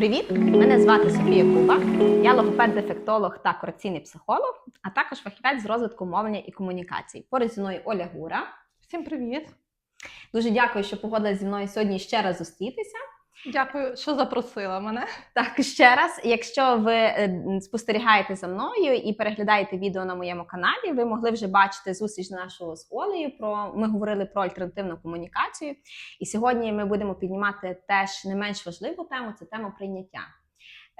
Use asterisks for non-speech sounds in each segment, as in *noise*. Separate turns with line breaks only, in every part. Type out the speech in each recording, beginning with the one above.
Привіт! Мене звати Софія Куба. Я логопед-дефектолог та корекційний психолог, а також фахівець з розвитку мовлення і комунікацій. Поруч зі мною Оля Гура.
Всім привіт!
Дуже дякую, що погодилась зі мною сьогодні ще раз зустрітися.
Дякую, що запросила мене.
Так, ще раз, якщо ви е, спостерігаєте за мною і переглядаєте відео на моєму каналі, ви могли вже бачити зустріч нашу з Олею. Про ми говорили про альтернативну комунікацію. І сьогодні ми будемо піднімати теж не менш важливу тему це тема прийняття.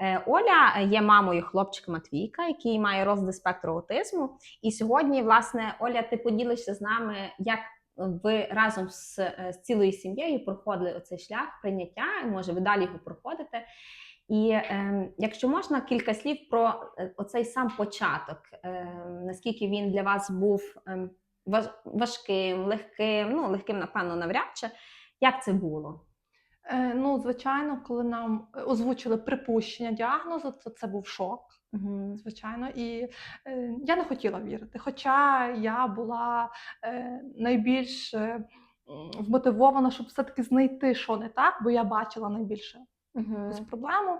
Е, Оля є мамою хлопчика Матвійка, який має розлади спектру аутизму. І сьогодні, власне, Оля, ти поділишся з нами, як ви разом з, е, з цілою сім'єю проходили оцей шлях прийняття, може, ви далі його проходите. І е, якщо можна, кілька слів про е, оцей сам початок, е, наскільки він для вас був е, важким, легким, ну легким, напевно, навряд чи. Як це було?
Е, ну, звичайно, коли нам озвучили припущення діагнозу, то це був шок.
Угу.
Звичайно, і е, я не хотіла вірити. Хоча я була е, найбільш е, вмотивована, щоб все-таки знайти, що не так, бо я бачила найбільше
Угу.
проблему.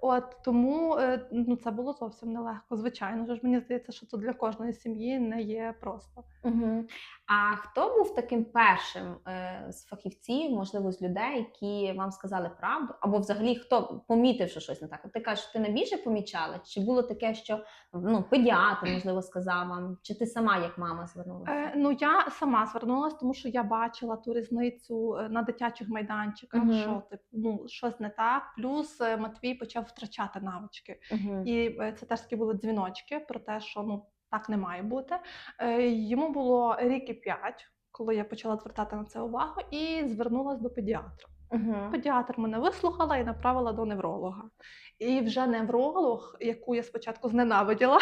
От тому е, ну, це було зовсім нелегко. Звичайно ж, мені здається, що це для кожної сім'ї не є просто.
Угу. А хто був таким першим е, з фахівців, можливо, з людей, які вам сказали правду? Або взагалі хто помітив, що щось не так? Ти кажеш, ти найбільше помічала? Чи було таке, що ну, педіатр, можливо, сказав вам, чи ти сама як мама звернулася?
Е, ну я сама звернулася, тому що я бачила ту різницю е, на дитячих майданчиках,
Мгм.
що типу, ну щось не так. Плюс е, Матвій почав втрачати навички,
Угу.
і це теж такі були дзвіночки про те, що ну так не має бути. Е, йому було рік і п'ять, коли я почала звертати на це увагу, і звернулася до педіатра.
Угу.
Педіатр мене вислухала і направила до невролога. І вже невролог, яку я спочатку зненавиділа,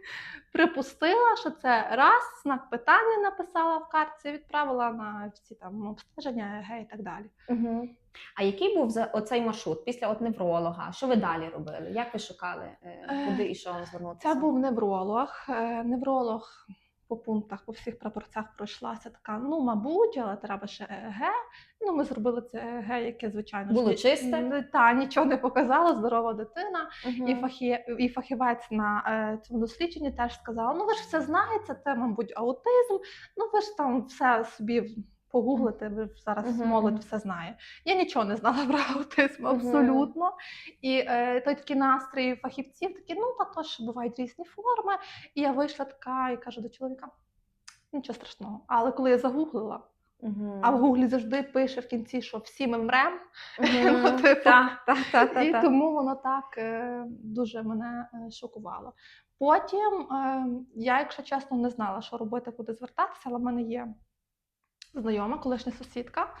*laughs* припустила, що це раз знак питання написала в картці, відправила на всі там обстеження, ЕГ і так далі.
Угу. А який був за оцей маршрут після от невролога? Що ви далі робили? Як ви шукали, е,
Е,
куди і що звернутися?
Це був невролог. Е, Невролог по пунктах, по всіх прапорцях пройшлася така, ну, мабуть, але треба ще ЕГ. Ну, ми зробили це ЕГ, яке, звичайно,
Було
ж,
чисте?
Та, нічого не показало, здорова дитина.
Угу.
І, фахі... і фахівець на е, цьому дослідженні теж сказала: ну ви ж все знаєте, це, мабуть, аутизм, ну ви ж там все собі погуглите, ви зараз
Мгм,
молодь все знає. Я нічого не знала *laughs* про аутизм абсолютно. І е, той такий настрій фахівців, такі, ну та то ж бувають різні форми. І я вийшла така і кажу до чоловіка. Нічого страшного. Але коли я загуглила,
Мгм.
а в гуглі завжди пише в кінці, що всі ми мрем, *laughs* ну, типу,
Та, та, та, та,
і
та.
тому воно так е, дуже мене е, шокувало. Потім е, я, якщо чесно, не знала, що робити, куди звертатися, але в мене є знайома, колишня сусідка.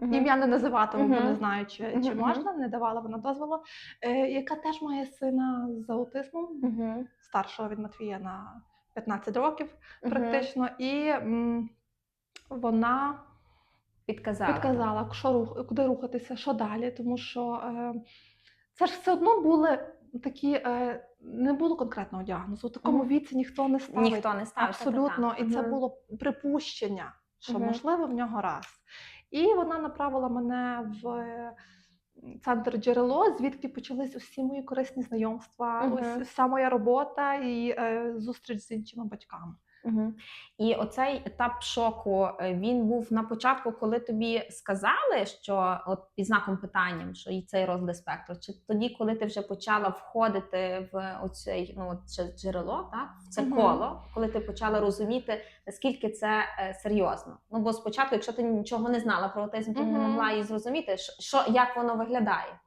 Мгм.
Ім'я не називатиму, бо не знаю, чи, чи можна, не давала вона дозволу, е, яка теж має сина з аутизмом,
Мгм.
старшого від Матвія на 15 років практично. І м, вона
Підказала.
підказала, що рух, куди рухатися, що далі, тому що е, це ж все одно були такі, е, не було конкретного діагнозу. У такому віці ніхто не ставить.
Ніхто не ставить.
Абсолютно,
та-та-та.
і це було припущення, що
Мгм.
можливо в нього раз. І вона направила мене в центр джерело, звідки почались усі мої корисні знайомства, ось вся моя робота і е, зустріч з іншими батьками.
Мгм. І оцей етап шоку е, він був на початку, коли тобі сказали, що от під знаком питанням, що і цей розлад спектру, чи тоді, коли ти вже почала входити в оцей ну джерело, так в це
Мгм.
коло, коли ти почала розуміти, наскільки це е, серйозно. Ну бо спочатку, якщо ти нічого не знала про аутизм, ти не могла і зрозуміти, що, як воно виглядає.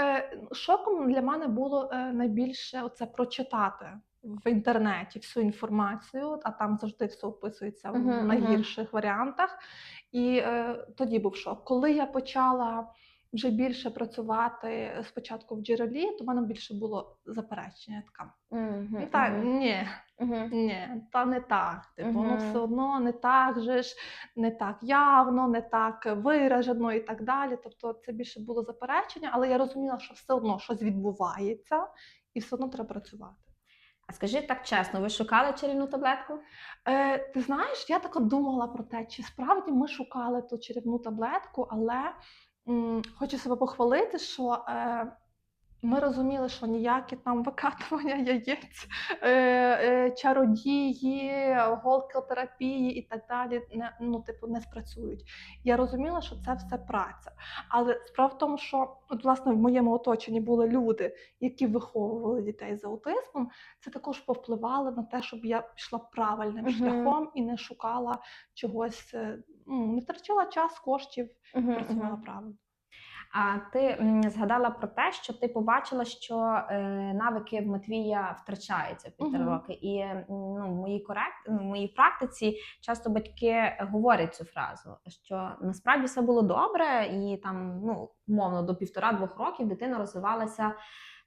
Е, Шоком для мене було е, найбільше оце прочитати в інтернеті всю інформацію, а там завжди все описується
Мгм,
в
мгм.
найгірших варіантах. І е, тоді був шок. Коли я почала вже більше працювати спочатку в джерелі, то в мене більше було заперечення. Така
Мгм,
ну, так,
мгм,
ні,
мгм.
ні, та не так. Типу, ну все одно не так же ж, не так явно, не так виражено і так далі. Тобто це більше було заперечення, але я розуміла, що все одно щось відбувається, і все одно треба працювати.
А скажи так чесно, ви шукали чарівну таблетку?
Е, ти знаєш, я так думала про те, чи справді ми шукали ту чарівну таблетку, але м, хочу себе похвалити, що е, ми розуміли, що ніякі там викатування яєць, е, е, чародії, голкотерапії і так далі не, ну, типу, не спрацюють. Я розуміла, що це все праця. Але справа в тому, що от, власне в моєму оточенні були люди, які виховували дітей з аутизмом, це також повпливало на те, щоб я пішла правильним
Мгм.
шляхом і не шукала чогось, е, ну, не втрачала час, коштів, працювала правильно.
А ти згадала про те, що ти побачила, що е, навики в Матвія втрачаються півтора
Мгм.
роки. І ну, в моїй корект, ну, в моїй практиці часто батьки говорять цю фразу, що насправді все було добре, і там, ну, умовно, до півтора-двох років дитина розвивалася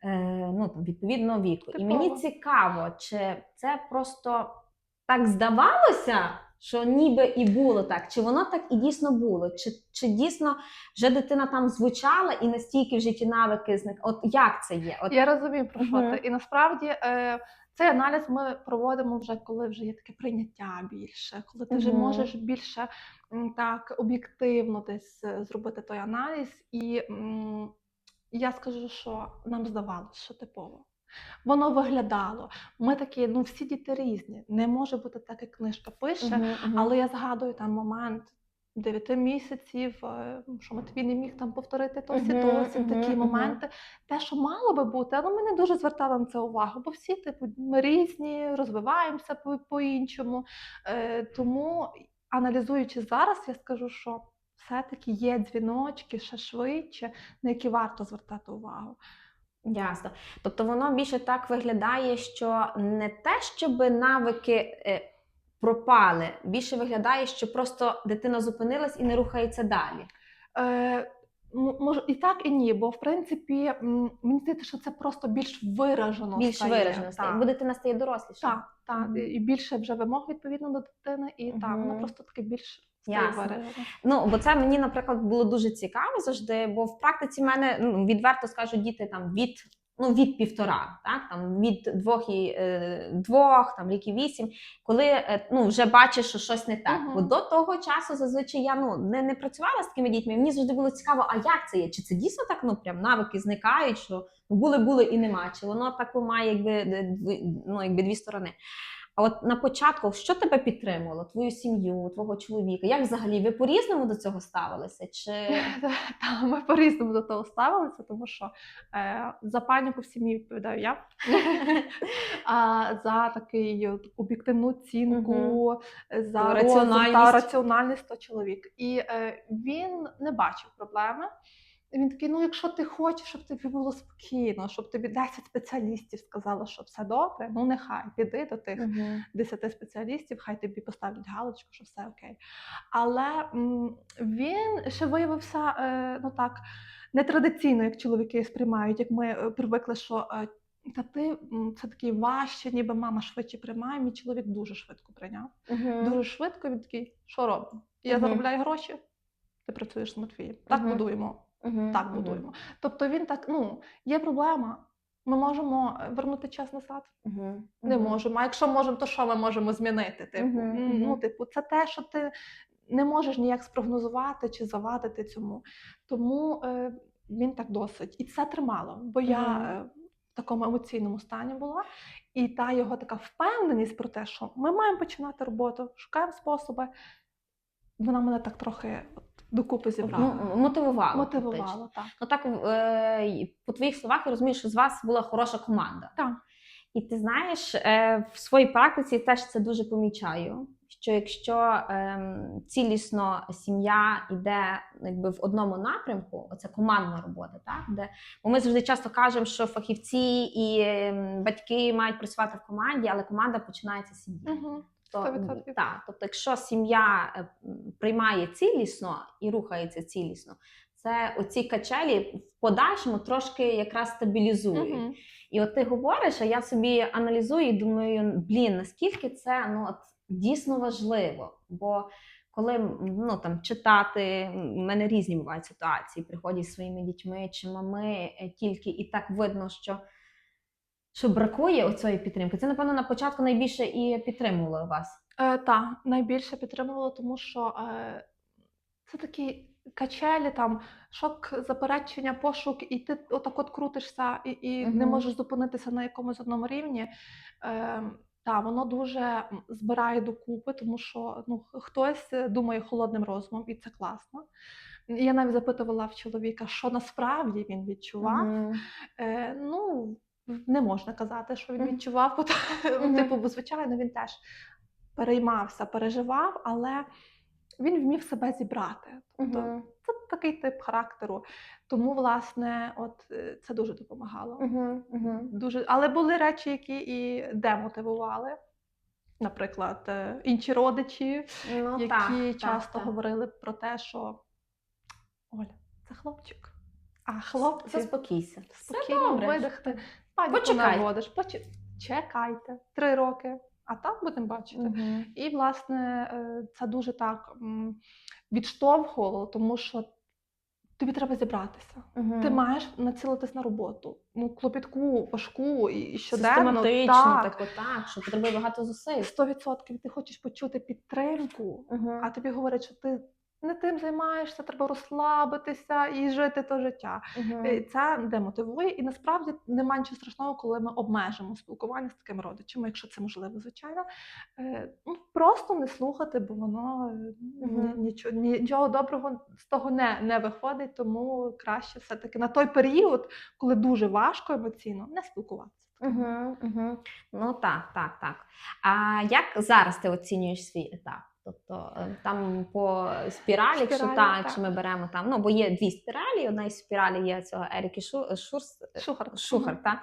е, ну, там, відповідного віку. І мені цікаво, чи це просто так здавалося, що ніби і було так, чи воно так і дійсно було, чи, чи дійсно вже дитина там звучала і настільки вже ті навики зник. От як це є? От
Я розумію про що ти. І насправді е, цей аналіз ми проводимо вже коли вже є таке прийняття більше, коли ти вже можеш більше так об'єктивно десь е, зробити той аналіз. І м, я скажу, що нам здавалося, що типово. Воно виглядало. Ми такі, ну всі діти різні. Не може бути так, як книжка пише.
Мгм, мгм.
Але я згадую там момент 9 місяців, е, що Матвій не міг там повторити тосі
Мгм,
тосі,
мгм,
такі
мгм.
моменти. Те, що мало би бути, але ми не дуже звертали на це увагу, бо всі типу ми різні, розвиваємося по- по-іншому. Е, тому, аналізуючи зараз, я скажу, що все-таки є дзвіночки ще швидше, на які варто звертати увагу.
Ясно. Тобто воно більше так виглядає, що не те, щоб навики е, пропали, більше виглядає, що просто дитина зупинилась і не рухається далі.
Е, може, і так, і ні, бо в принципі мені здається, що це просто більш виражено.
Більш
стає.
виражено стає, бо дитина стає доросліше.
Так, так.
Мгм.
І більше вже вимог відповідно до дитини, і так, воно просто таке більш
Ясно. Ну, бо це мені, наприклад, було дуже цікаво завжди, бо в практиці в мене ну, відверто скажу, діти там від. Ну, від півтора, так там від двох і е, двох, там рік і вісім, коли е, ну вже бачиш, що щось не так.
Мгм.
Бо до того часу зазвичай я ну не, не працювала з такими дітьми. Мені завжди було цікаво, а як це є? Чи це дійсно так? Ну прям навики зникають, що були, були і нема. Чи воно так має якби ну, якби дві сторони. А от на початку, що тебе підтримувало? Твою сім'ю, твого чоловіка? Як взагалі ви по-різному до цього ставилися? Чи *laughs*
Та, ми по-різному до того ставилися, тому що е, за паніку в сім'ї відповідаю я. *laughs* а за такий об'єктивну оцінку, за
Раціональність.
раціональність. та раціональність то чоловік. І е, він не бачив проблеми. Він такий: ну, якщо ти хочеш, щоб тобі було спокійно, щоб тобі 10 спеціалістів сказало, що все добре, ну нехай піди до тих 10 спеціалістів, хай тобі поставлять галочку, що все окей. Але м, він ще виявився е, ну так нетрадиційно, як чоловіки сприймають, як ми е, привикли, що. е, Та ти це такий важче, ніби мама швидше приймає. Мій чоловік дуже швидко прийняв. Дуже швидко він такий, що робимо? Я
Мгм.
заробляю гроші, ти працюєш з Матвієм. Так
Мгм.
будуємо,
Мгм,
так будуємо. Тобто він так, ну, є проблема. Ми можемо е, вернути час назад.
Мгм,
Не
мгм.
можемо. А якщо можемо, то що ми можемо змінити? Типу,
мгм.
ну, типу, це те, що ти не можеш ніяк спрогнозувати чи завадити цьому. Тому е, він так досить. І це тримало, бо я е, в такому емоційному стані була. І та його така впевненість про те, що ми маємо починати роботу, шукаємо способи. Вона мене так трохи докупи зібрала.
Ну, мотивувало. фактично.
Мотивувала, так.
Ну так е, по твоїх словах я розумію, що з вас була хороша команда.
Так.
І ти знаєш, е, в своїй практиці теж це дуже помічаю. Що якщо ем, цілісно сім'я йде якби в одному напрямку, оце командна робота, так де бо ми завжди часто кажемо, що фахівці і ем, батьки мають працювати в команді, але команда починається з сім'ї.
Угу.
То,
100%.
так, тобто, якщо сім'я е, приймає цілісно і рухається цілісно, це оці качелі в подальшому трошки якраз стабілізують.
Угу.
І от ти говориш, а я собі аналізую і думаю, блін, наскільки це ну, от, дійсно важливо. Бо коли ну, там, читати, в мене різні бувають ситуації, приходять зі своїми дітьми чи мами е, тільки, і так видно, що, що бракує оцієї підтримки. Це, напевно, на початку найбільше і підтримувало вас.
Е, та, найбільше підтримувала, тому що е, це такий качелі, там шок, заперечення, пошук, і ти отак от крутишся і, і не можеш зупинитися на якомусь одному рівні. Е, та, воно дуже збирає докупи, тому що ну, хтось е, думає холодним розумом, і це класно. Я навіть запитувала в чоловіка, що насправді він відчував.
Мгм.
Е, ну, не можна казати, що він відчував, бо,
Мгм.
типу, бо, звичайно, він теж переймався, переживав, але він вмів себе зібрати. Тобто
Мгм.
це такий тип характеру. Тому, власне, от е, це дуже допомагало.
Мгм.
Дуже, але були речі, які і демотивували. Наприклад, е, інші родичі,
Ну,
які
так,
часто
так.
говорили про те, що Оля, це хлопчик. А хлопці
Заспокійся. Все
спокійно
добре.
видихти. Паніку
Почекай.
наводиш. Поче... Чекайте три роки, а там будемо бачити.
Мгм.
І, власне, е, це дуже так м, відштовхувало, тому що тобі треба зібратися.
Мгм.
Ти маєш націлитись на роботу. Ну, клопітку, важку і і щоденно.
Систематично,
так.
так, так, що потребує багато зусиль.
100% ти хочеш почути підтримку,
Мгм.
а тобі говорять, що ти не тим займаєшся, треба розслабитися і жити то життя. Е, Це демотивує, і насправді немає нічого страшного, коли ми обмежимо спілкування з такими родичами, якщо це можливо, звичайно. Е, Ну, просто не слухати, бо воно е,
Мгм.
ні- нічого, нічого доброго з того не, не виходить, тому краще все-таки на той період, коли дуже важко емоційно, не спілкуватися.
Угу, угу. Ну так, так, так. А як зараз ти оцінюєш свій етап? Тобто е, там по спіралі, якщо так. якщо ми беремо там, ну бо є дві спіралі, одна із спіралі є цього Еріки Шу, Шурс,
Шухар.
Шухар, та?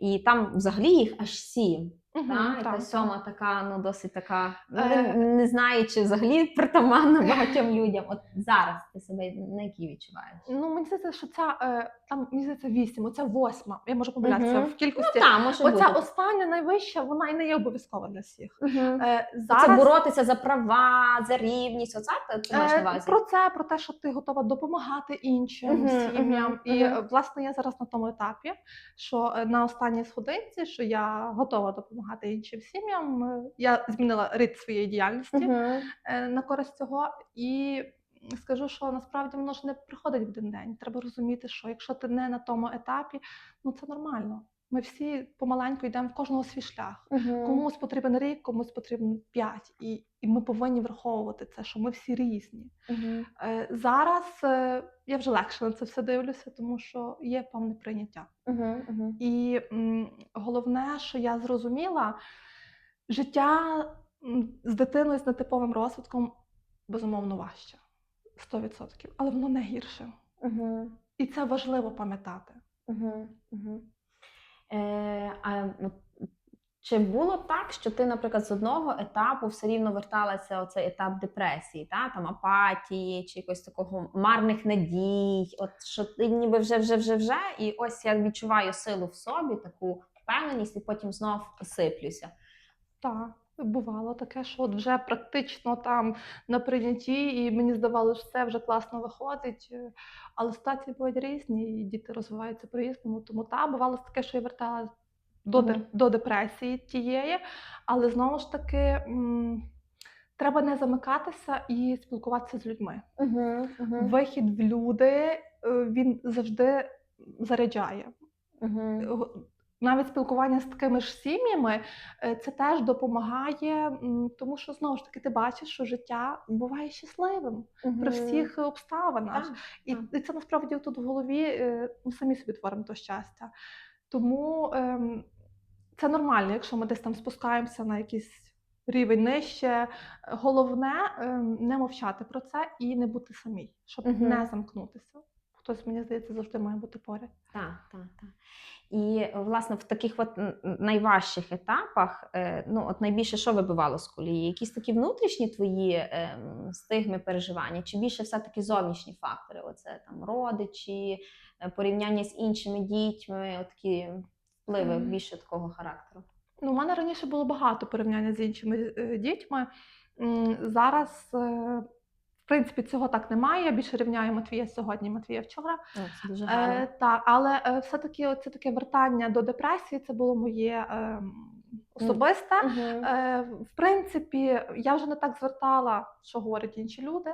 і там взагалі їх аж сім.
Мгм,
Та? І
так,
та сьома така, ну досить така, ну,
Е.
не, не знаю, чи взагалі *laughs* притаманна багатьом людям. От зараз ти себе на якій відчуваєш?
Ну, мені здається, що ця е, там мені здається вісім, оця восьма. Я можу помилятися
Мгм.
в кількості.
Так, може
Оця
бути.
остання найвища, вона і не є обов'язкова для всіх.
Мгм.
Е,
Це боротися за права, за рівність. Оце ти- маєш на
е,
увазі?
про це, про те, що ти готова допомагати іншим сім'ям.
мгм,
І е, власне я зараз на тому етапі, що на останній сходинці, що я готова допомагати іншим сім'ям. Я змінила рід своєї діяльності. uh-huh. на користь цього. І скажу, що насправді воно ж не приходить в один день. Треба розуміти, що якщо ти не на тому етапі, ну це нормально. Ми всі помаленьку йдемо в кожного свій шлях.
Мгм.
Комусь потрібен рік, комусь потрібен п'ять. І, і ми повинні враховувати це, що ми всі різні.
Мгм.
Е, зараз е, я вже легше на це все дивлюся, тому що є певне прийняття.
Мгм. Мгм.
І м, головне, що я зрозуміла, життя з дитиною з нетиповим розвитком безумовно важче. 100%. Але воно не гірше.
Мгм.
І це важливо пам'ятати.
Мгм. Мгм. Е, а чи було так, що ти, наприклад, з одного етапу все рівно верталася оцей етап депресії, та? там апатії чи якось такого марних надій? От що ти ніби вже, вже, вже, вже, і ось я відчуваю силу в собі, таку впевненість, і потім знов сиплюся.
Так, бувало таке, що от вже практично там на прийнятті, і мені здавалося, що все вже класно виходить. Але ситуації бувають різні, і діти розвиваються по-різному. Тому та бувало таке, що я вертала до, де- до депресії тієї, але знову ж таки. м, Треба не замикатися і спілкуватися з людьми.
Угу, угу,
Вихід в люди е, він завжди заряджає.
угу.
Го- навіть спілкування з такими ж сім'ями е, це теж допомагає, тому що знову ж таки ти бачиш, що життя буває щасливим при всіх обставинах.
Так,
І,
так.
і це насправді тут в голові е, ми самі собі творимо то щастя. Тому ем, це нормально, якщо ми десь там спускаємося на якийсь рівень нижче. Головне ем, не мовчати про це і не бути самій, щоб
Мгм.
не замкнутися. Хтось, мені здається, завжди має бути поряд.
Так, так, так. І власне в таких от найважчих етапах, е, ну от найбільше що вибивало з колії? Якісь такі внутрішні твої ем, стигми переживання, чи більше все-таки зовнішні фактори? Оце там родичі, е, порівняння з іншими дітьми, от такі впливи
Мгм.
більше такого характеру.
Ну, у мене раніше було багато порівняння з іншими е, дітьми. Зараз, принципі, цього так немає. Я більше рівняю Матвія сьогодні, Матвія вчора.
О, це дуже гарно.
Е, так, але е, все-таки це таке вертання до депресії, це було моє е, особисте.
Мгм.
Е, в принципі, я вже не так звертала, що говорять інші люди.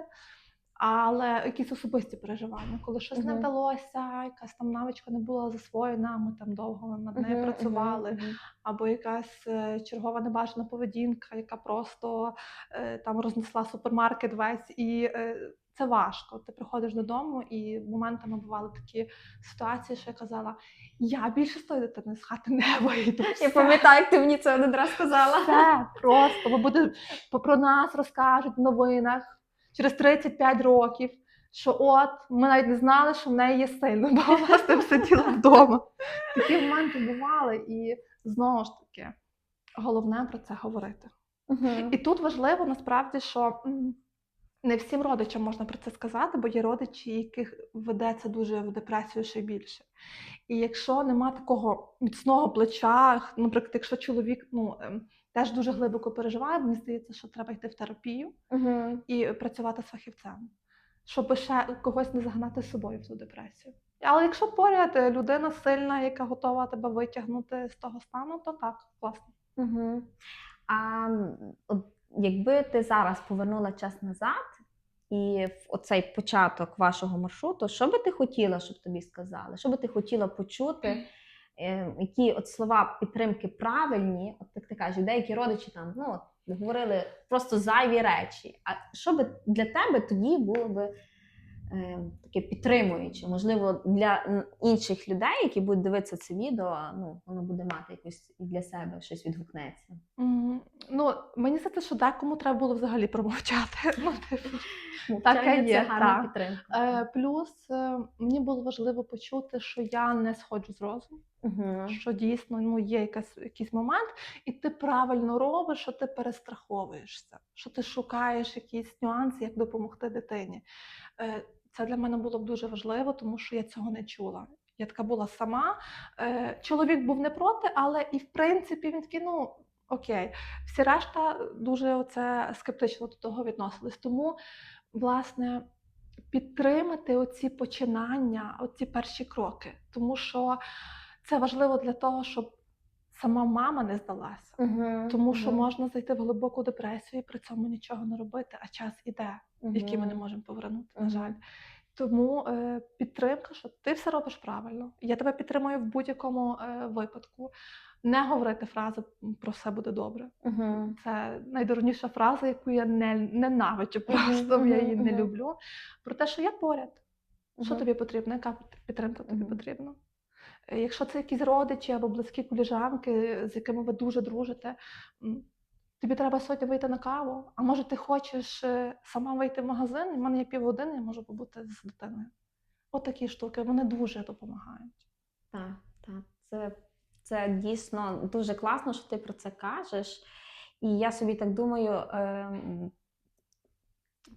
Але якісь особисті переживання, коли щось не вдалося, якась там навичка не була засвоєна, ми там довго над нею
Мгм,
працювали,
мгм, мгм.
або якась е, чергова небажана поведінка, яка просто е, там рознесла супермаркет весь, і е, це важко. Ти приходиш додому, і моментами бували такі ситуації, що я казала: я більше з тої дитини з хати не *laughs* вийду.
Я пам'ятаю, як ти мені це один раз сказала.
Все просто, бо буде про нас розкажуть в новинах через 35 років. Що от ми навіть не знали, що в неї є син, бо вона з тим сиділа вдома. Такі моменти бували, і знову ж таки, головне про це говорити. І тут важливо насправді, що не всім родичам можна про це сказати, бо є родичі, яких ведеться дуже в депресію ще більше. І якщо нема такого міцного плеча, наприклад, якщо чоловік ну, ем, теж дуже глибоко переживає, мені здається, що треба йти в терапію
Мгм.
і працювати з фахівцем, щоб ще когось не загнати з собою в цю депресію. Але якщо поряд людина сильна, яка готова тебе витягнути з того стану, то так, класно.
Мгм. А от якби ти зараз повернула час назад і в оцей початок вашого маршруту, що би ти хотіла, щоб тобі сказали? Що би ти хотіла почути? Е, Які от слова підтримки правильні? От кажеш, деякі родичі там ну говорили просто зайві речі. А що би для тебе тоді було би таке підтримуюче? Можливо, для інших людей, які будуть дивитися це відео, ну воно буде мати якось і для себе щось відгукнеться.
М, Ну, мені здається, що декому треба було взагалі промовчати. *laughs* Ну, типу, Таке є,
гарна
так.
підтримка.
Е, Плюс е, мені було важливо почути, що я не сходжу з розуму,
Мгм.
що дійсно ну, є якась, якийсь момент, і ти правильно робиш, що ти перестраховуєшся, що ти шукаєш якісь нюанси, як допомогти дитині. Е, Це для мене було б дуже важливо, тому що я цього не чула. Я така була сама. Е, Чоловік був не проти, але і в принципі він такий, ну окей, всі решта дуже оце скептично до того відносились. Тому, власне, підтримати оці починання, оці перші кроки, тому що це важливо для того, щоб сама мама не здалася.
Мгм.
Тому що
Мгм.
можна зайти в глибоку депресію і при цьому нічого не робити, а час іде, який ми не можемо повернути, на жаль. Тому е, підтримка, що ти все робиш правильно. Я тебе підтримую в будь-якому е, випадку. Не говорити фрази про все буде добре.
Мгм.
Це найдурніша фраза, яку я не ненавиджу. Просто я її
мгм,
не люблю. Про те, що я поряд. Що тобі потрібно? Яка підтримка тобі
Мгм.
потрібна? Е, Якщо це якісь родичі або близькі коліжанки, з якими ви дуже дружите, тобі треба сьогодні вийти на каву. А може, ти хочеш е, сама вийти в магазин, і в мене є півгодини, я можу побути з дитиною. От такі штуки, вони дуже допомагають.
Так, так. Це, це дійсно дуже класно, що ти про це кажеш. І я собі так думаю, ем,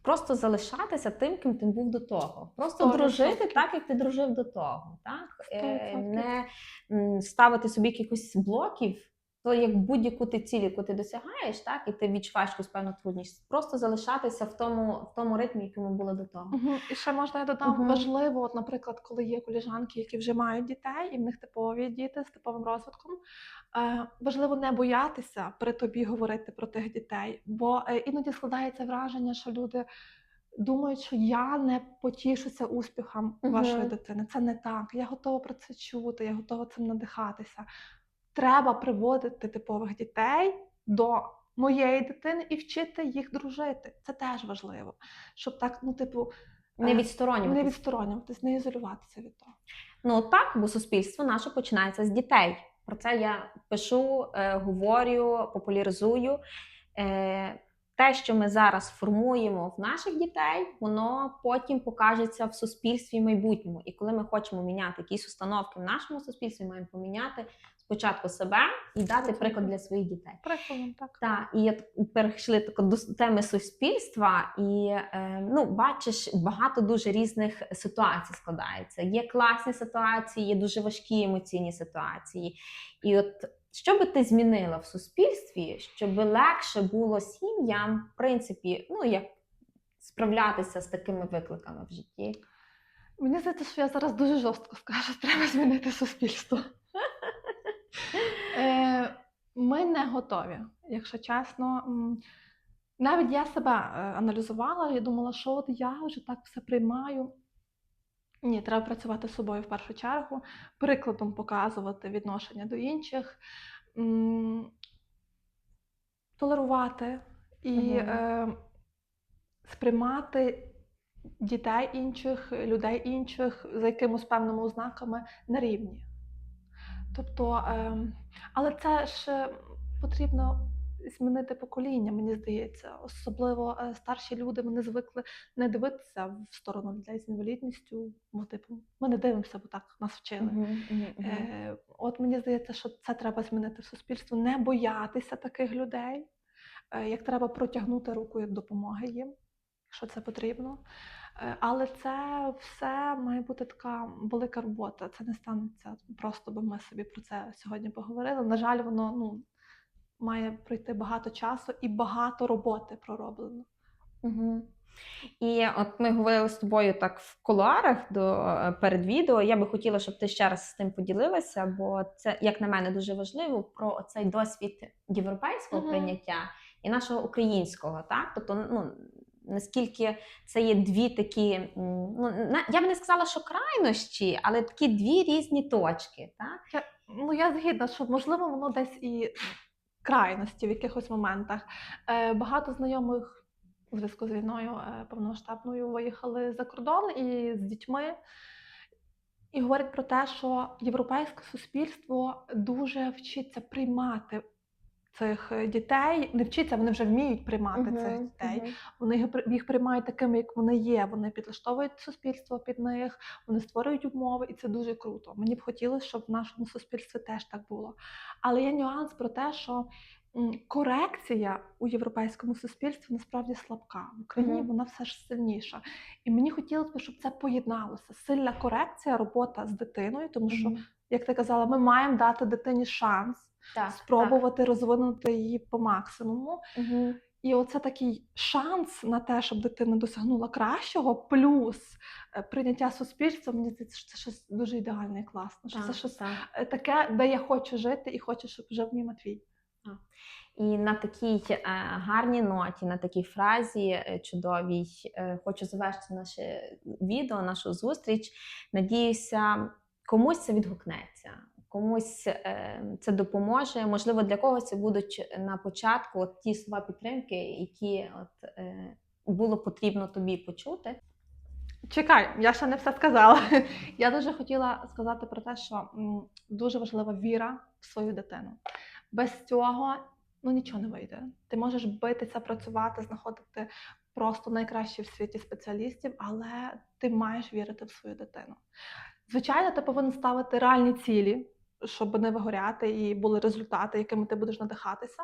просто залишатися тим, ким ти був до того. Просто
Сто
дружити так, як ти дружив до того. Так? Е. Не ставити собі якихось блоків. То як будь-яку ти ціль, яку ти досягаєш, так, і ти відчуваєш якусь певну трудність, просто залишатися в тому, в тому ритмі, якому було до того.
Мгм. І ще можна я додам
Мгм.
важливо, от, наприклад, коли є коліжанки, які вже мають дітей, і в них типові діти з типовим розвитком. Е, важливо не боятися при тобі говорити про тих дітей, бо е, іноді складається враження, що люди думають, що я не потішуся успіхом
Мгм.
вашої дитини. Це не так. Я готова про це чути, я готова цим надихатися. Треба приводити типових дітей до моєї дитини і вчити їх дружити. Це теж важливо, щоб так, ну, типу,
Не
е,
відсторонюватися.
не відсторонюватись, не ізолюватися від того.
Ну так, бо суспільство наше починається з дітей. Про це я пишу, е, говорю, популяризую. Е, те, що ми зараз формуємо в наших дітей, воно потім покажеться в суспільстві майбутньому. І коли ми хочемо міняти якісь установки в нашому суспільстві, маємо поміняти спочатку себе і дати приклад для своїх дітей.
Прикладом, так.
Так, і от перейшли тако до теми суспільства, і е, ну, бачиш, багато дуже різних ситуацій складається. Є класні ситуації, є дуже важкі емоційні ситуації. І от що би ти змінила в суспільстві, щоб легше було сім'ям, в принципі, ну як справлятися з такими викликами в житті?
Мені здається, що я зараз дуже жорстко скажу, треба змінити суспільство. Е, Ми не готові, якщо чесно. Навіть я себе е, аналізувала, я думала, що от я вже так все приймаю. Ні, треба працювати з собою в першу чергу, прикладом показувати відношення до інших, толерувати і е, сприймати дітей інших, людей інших за якимось певними ознаками на рівні. Тобто, ем, але це ж потрібно змінити покоління, мені здається. Особливо е, старші люди вони звикли не дивитися в сторону людей з інвалідністю. Бо, типу, ми не дивимося, бо так нас вчили.
Мгм, мгм.
Е, от мені здається, що це треба змінити в суспільстві, не боятися таких людей, е, як треба протягнути руку як допомоги їм, якщо це потрібно. Е, Але це все має бути така велика робота. Це не станеться просто, бо ми собі про це сьогодні поговорили. На жаль, воно ну, має пройти багато часу і багато роботи пророблено.
Мгм. І от ми говорили з тобою так в кулуарах до е, перед відео. Я би хотіла, щоб ти ще раз з тим поділилася, бо це, як на мене, дуже важливо про цей досвід європейського
Мгм.
прийняття і нашого українського. Так, тобто, ну наскільки це є дві такі, ну я б не сказала, що крайнощі, але такі дві різні точки. Так?
Я, ну, я згідна, що можливо воно десь і крайності в якихось моментах. Е, багато знайомих у зв'язку з війною е, повномасштабною виїхали за кордон і з дітьми. І говорять про те, що європейське суспільство дуже вчиться приймати цих е, дітей. Не вчиться, вони вже вміють приймати цих
Мгм,
дітей.
мгм.
Вони їх їх приймають такими, як вони є. Вони підлаштовують суспільство під них, вони створюють умови, і це дуже круто. Мені б хотілося, щоб в нашому суспільстві теж так було. Але є нюанс про те, що корекція у європейському суспільстві насправді слабка. В Україні
Мгм.
вона все ж сильніша. І мені хотілося б, щоб це поєдналося. Сильна корекція, робота з дитиною, тому що,
Мгм.
Як ти казала, ми маємо дати дитині шанс
Так,
спробувати розвинути її по максимуму.
так. Мгм.
І оце такий шанс на те, щоб дитина досягнула кращого, плюс е, прийняття суспільства. Мені здається, що це щось дуже ідеальне і класно. Що це щось
так.
е, таке, де я хочу жити і хочу, щоб жив мій Матвій.
І на такій е, гарній ноті, на такій фразі чудовій, е, хочу завершити наше відео, нашу зустріч. Надіюся, комусь це відгукнеться, комусь е, це допоможе. Можливо, для когось це будуть на початку от ті слова підтримки, які от, е, було потрібно тобі почути.
Чекай, я ще не все сказала. Я дуже хотіла сказати про те, що м, дуже важлива віра в свою дитину. Без цього ну нічого не вийде. Ти можеш битися, працювати, знаходити просто найкращі в світі спеціалістів, але ти маєш вірити в свою дитину. Звичайно, ти повинен ставити реальні цілі, щоб не вигоряти і були результати, якими ти будеш надихатися.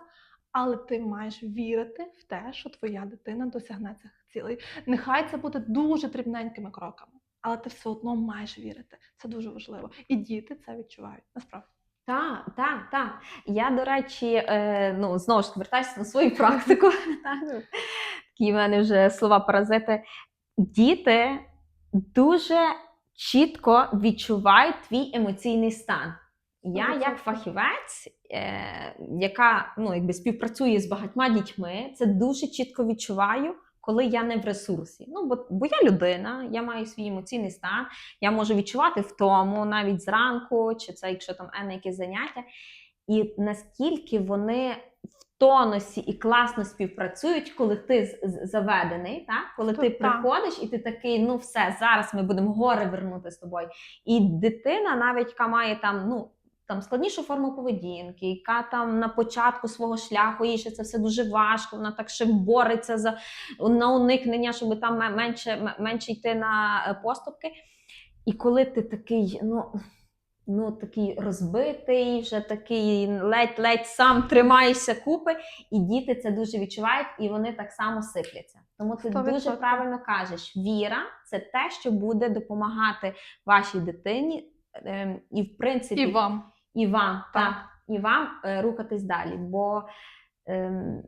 Але ти маєш вірити в те, що твоя дитина досягне цих цілей. Нехай це буде дуже дрібненькими кроками, але ти все одно маєш вірити. Це дуже важливо. І діти це відчувають. Насправді.
Так, так, так. Я, до речі, е, ну, знову ж таки, вертаюся на свою практику. *laughs* Такі в мене вже слова паразити. Діти дуже чітко відчувають твій емоційний стан. Я, як фахівець, е, яка ну, якби співпрацює з багатьма дітьми, це дуже чітко відчуваю, коли я не в ресурсі. Ну, бо, бо я людина, я маю свій емоційний стан, я можу відчувати втому навіть зранку, чи це якщо там енне якесь заняття. І наскільки вони тонусі і класно співпрацюють, коли ти заведений, так? коли ти
Так.
приходиш і ти такий, ну все, зараз ми будемо гори вернути з тобою. І дитина, навіть яка має там, ну. Там складнішу форму поведінки, яка там на початку свого шляху їй ще це все дуже важко. Вона так ще бореться за на уникнення, щоб там менше, менше йти на е, поступки. І коли ти такий, ну, ну такий розбитий, вже такий ледь-ледь сам тримаєшся купи, і діти це дуже відчувають, і вони так само сипляться. Тому ти
Сто
дуже правильно кажеш: віра це те, що буде допомагати вашій дитині, ем, і в принципі,
І вам.
і вам,
Так.
так, і вам е, рухатись далі. Бо ем,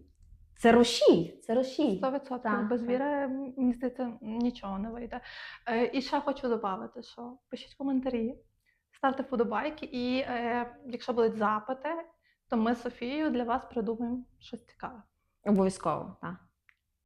це рушій, це рушій.
100%.
Так,
Без віри, мені здається, нічого не вийде. Е, І ще хочу додати, що пишіть коментарі, ставте вподобайки, і е, якщо будуть запити, то ми з Софією для вас придумаємо щось цікаве.
Обов'язково, так.